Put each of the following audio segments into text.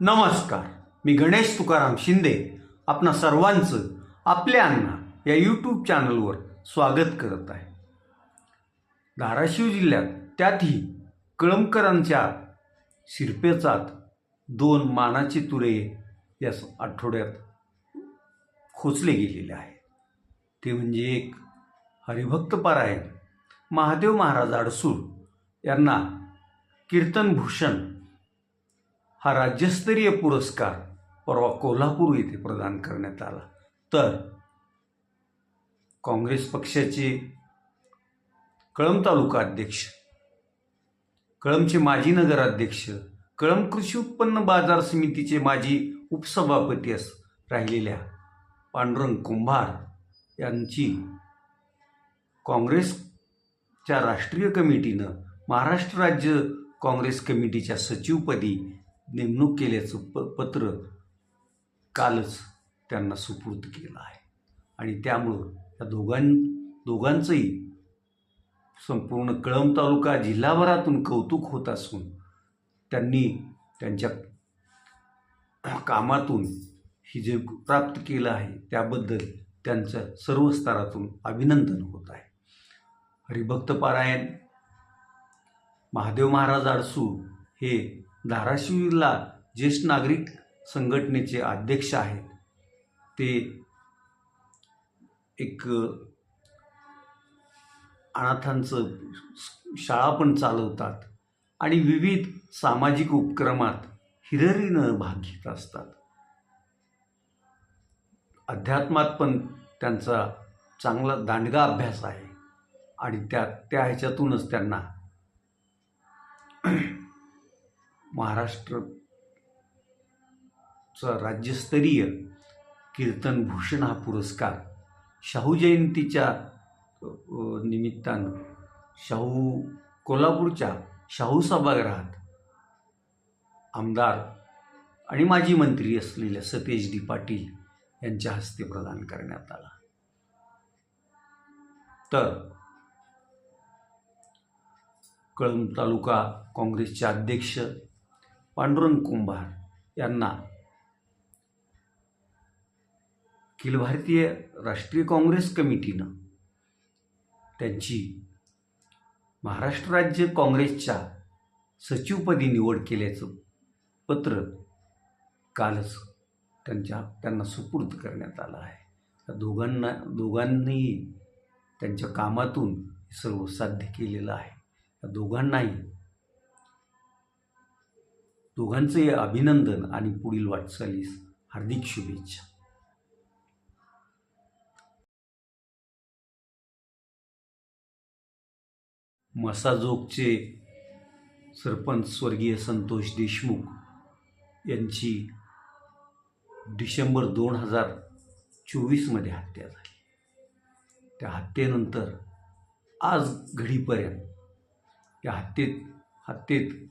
नमस्कार. मी गणेश तुकाराम शिंदे आपणा सर्वांचं आपल्या अण्णा या यूट्यूब चॅनलवर स्वागत करत आहे. धाराशिव जिल्ह्यात त्यातही कळमकरांच्या शिरपेचात दोन मानाचे तुरे या आठवड्यात खोचले गेलेले आहे ते म्हणजे एक हरिभक्त पारायण महादेव महाराज अडसूळ यांना कीर्तनभूषण हा राज्यस्तरीय पुरस्कार परवा कोल्हापूर येथे प्रदान करण्यात आला. तर काँग्रेस पक्षाचे कळंब तालुका अध्यक्ष कळंबचे माजी नगराध्यक्ष कळंब कृषी उत्पन्न बाजार समितीचे माजी उपसभापती अस राहिलेल्या पांडुरंग कुंभार यांची काँग्रेसच्या राष्ट्रीय कमिटीनं महाराष्ट्र राज्य काँग्रेस कमिटीच्या सचिवपदी नेमणूक केल्याचं प पत्र कालच त्यांना सुपूर्द केलं आहे. आणि त्यामुळं या दोघां दोघांचंही संपूर्ण कळंब तालुका जिल्हाभरातून कौतुक होत असून त्यांनी त्यांच्या कामातून ही जे प्राप्त केलं आहे त्याबद्दल त्यांचं सर्व स्तरातून अभिनंदन होत आहे. हरिभक्त पारायण महादेव महाराज आडसू हे धाराशिवला ज्येष्ठ नागरिक संघटनेचे अध्यक्ष आहेत. ते एक अनाथांचं शाळा पण चालवतात आणि विविध सामाजिक उपक्रमात हिरिरीनं भाग घेत असतात. अध्यात्मात पण त्यांचा चांगला दांडगा अभ्यास आहे आणि त्या त्या ह्याच्यातूनच त्यांना महाराष्ट्रचा राज्यस्तरीय कीर्तन भूषण हा पुरस्कार शाहू जयंतीच्या निमित्तानं शाहू कोल्हापूरच्या शाहू सभागृहात आमदार आणि माजी मंत्री असलेल्या सतेज डी पाटील यांच्या हस्ते प्रदान करण्यात आला. तर कळंब तालुका काँग्रेसचे अध्यक्ष पांडुरंग कुंभार यांना अखिल भारतीय राष्ट्रीय काँग्रेस कमिटीनं त्यांची महाराष्ट्र राज्य काँग्रेसच्या सचिवपदी निवड केल्याचं पत्र कालच त्यांच्या त्यांना सुपूर्द करण्यात आलं आहे. त्या दोघांना दोघांनीही त्यांच्या कामातून सर्व साध्य केलेलं आहे. त्या दोघांनाही दोघांचंही अभिनंदन आणि पुढील वाटचालीस हार्दिक शुभेच्छा. मसाजोगचे सरपंच स्वर्गीय संतोष देशमुख यांची डिसेंबर दोन हजार चोवीसमध्ये हत्या झाली. त्या हत्येनंतर आज घडीपर्यंत या हत्येत हत्येत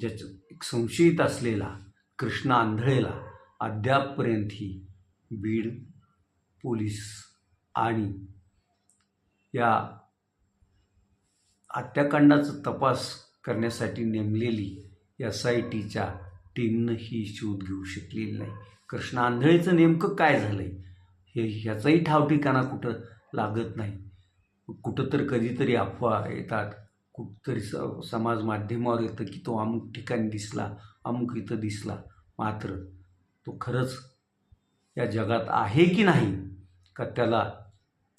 ज्याचं एक संशयित असलेला कृष्णा आंधळेला अद्यापपर्यंतही बीड पोलीस आणि या हत्याकांडाचा तपास करण्यासाठी नेमलेली एस आय टीच्या टीमनं ही शोध घेऊ शकलेली नाही. कृष्णा आंधळेचं नेमकं काय झालं आहे हे ह्याचाही ठाव ठिकाणा कुठं लागत नाही. कुठं तर कधीतरी अफवा येतात. कुठतरी स समाज माध्यमावर येतं की तो अमुक ठिकाणी दिसला अमुक इथं दिसला. मात्र तो खरंच या जगात आहे की नाही का त्याला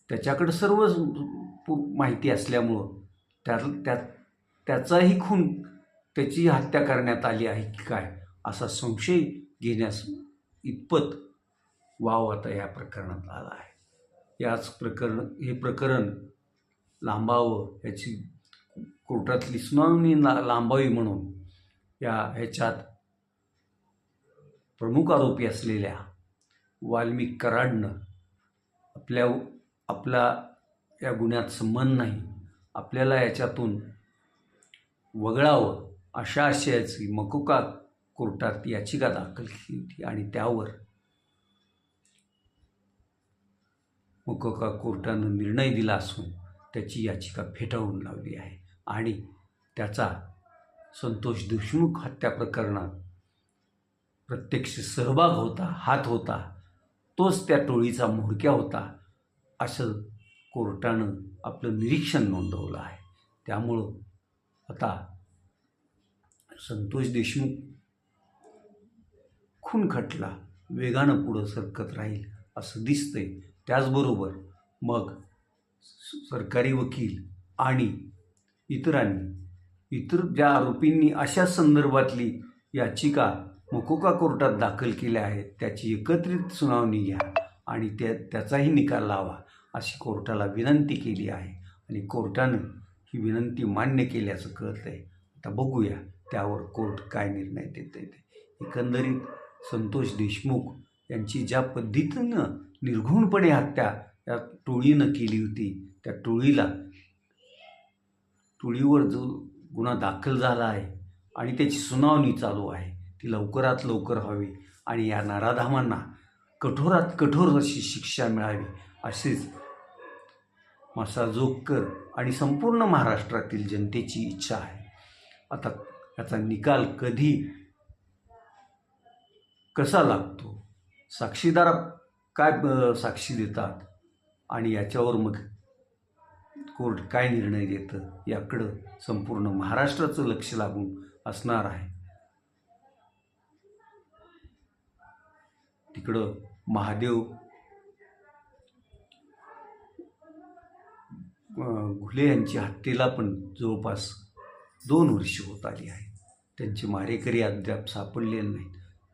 त्याच्याकडं सर्व माहिती असल्यामुळं त्या त्या त्याचाही खून त्याची हत्या करण्यात आली आहे की काय असा संशय घेण्यास इतपत वाव आता या प्रकरणात आला आहे. याच प्रकरण हे प्रकरण लांबावं याची कोर्टातली सुनावणी ला- लांबावी म्हणून या ह्याच्यात प्रमुख आरोपी असलेल्या वाल्मिक कराडनं आपल्या आपला या गुन्ह्यात संबंध नाही. आपल्याला याच्यातून वगळावं अशा आशयाची मकोका कोर्टात याचिका दाखल केली होती आणि त्यावर मकोका कोर्टानं निर्णय दिला असून त्याची याचिका फेटाळून लावली आहे. आणि त्याचा संतोष देशमुख हत्या प्रकरणात प्रत्यक्ष सहभाग होता हात होता तोच त्या टोळीचा म्होरक्या होता असं कोर्टानं आपलं निरीक्षण नोंदवलं आहे. त्यामुळं आता संतोष देशमुख खून खटला वेगानं पुढं सरकत राहील असं दिसतंय. त्याचबरोबर मग स- सरकारी वकील आणि इतरांनी. इतर ज्या आरोपींनी अशा संदर्भातली याचिका मकोका कोर्टात दाखल केल्या आहेत त्याची एकत्रित सुनावणी घ्या आणि त्या त्याचाही निकाल लावा अशी कोर्टाला विनंती केली आहे. आणि कोर्टानं ही विनंती मान्य केल्याचं कळतं आहे आता बघूया त्यावर कोर्ट काय निर्णय देते ते. एकंदरीत संतोष देशमुख यांची ज्या पद्धतीनं निर्घुणपणे हत्या या टोळीनं केली होती त्या टोळीला तुळीवर जो गुन्हा दाखल झाला आहे आणि त्याची सुनावणी चालू आहे ती लवकरात लवकर व्हावी आणि या नराधामांना कठोरात कठोर अशी शिक्षा मिळावी अशीच मासा जोगकर आणि संपूर्ण महाराष्ट्रातील जनतेची इच्छा आहे. आता याचा निकाल कधी कसा लागतो? साक्षीदार काय साक्षी देतात? आणि याच्यावर मग कोर्ट काय निर्णय देतं याकडं संपूर्ण महाराष्ट्राचं लक्ष लागून असणार आहे. तिकडं महादेव घुले यांची हत्येला पण जवळपास दोन वर्ष होत आली आहे. त्यांचे मारेकरी अद्याप सापडलेले नाहीत.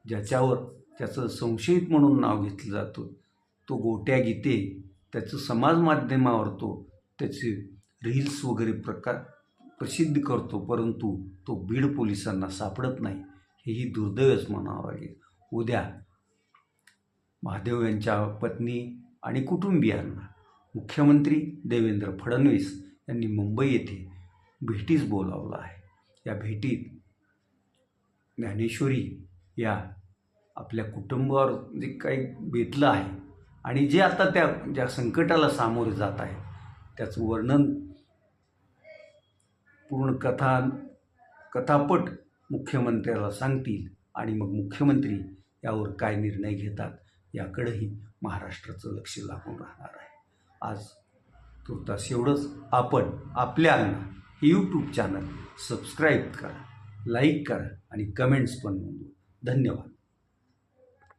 ज्याच्यावर त्याचं संशयित म्हणून नाव घेतलं जातं तो गोट्या गीते त्याचं समाज माध्यमावर तो त्याचे रील्स वगैरे प्रकार प्रसिद्ध करतो परंतु तो बीड पोलिसांना सापडत नाही. हेही दुर्दैवच म्हणावं लागेल. उद्या महादेव यांच्या पत्नी आणि कुटुंबियांना मुख्यमंत्री देवेंद्र फडणवीस यांनी मुंबई येथे भेटीस बोलावलं आहे. या भेटीत ज्ञानेश्वरी या आपल्या कुटुंबावर जे काही बेतलं आहे आणि जे आता त्या ज्या संकटाला सामोरे जात आहे त्याचं वर्णन पूर्ण कथा कथापट मुख्यमंत्र्याला सांगतील आणि मग मुख्यमंत्री यावर काय निर्णय घेतात याकडेही महाराष्ट्राचं लक्ष लागून राहणार आहे. आज तुर्तास एवढंच. आपण आपल्या अन्न हे यूट्यूब चॅनल सबस्क्राईब करा लाईक करा आणि कमेंट्स पण नोंदवा. धन्यवाद.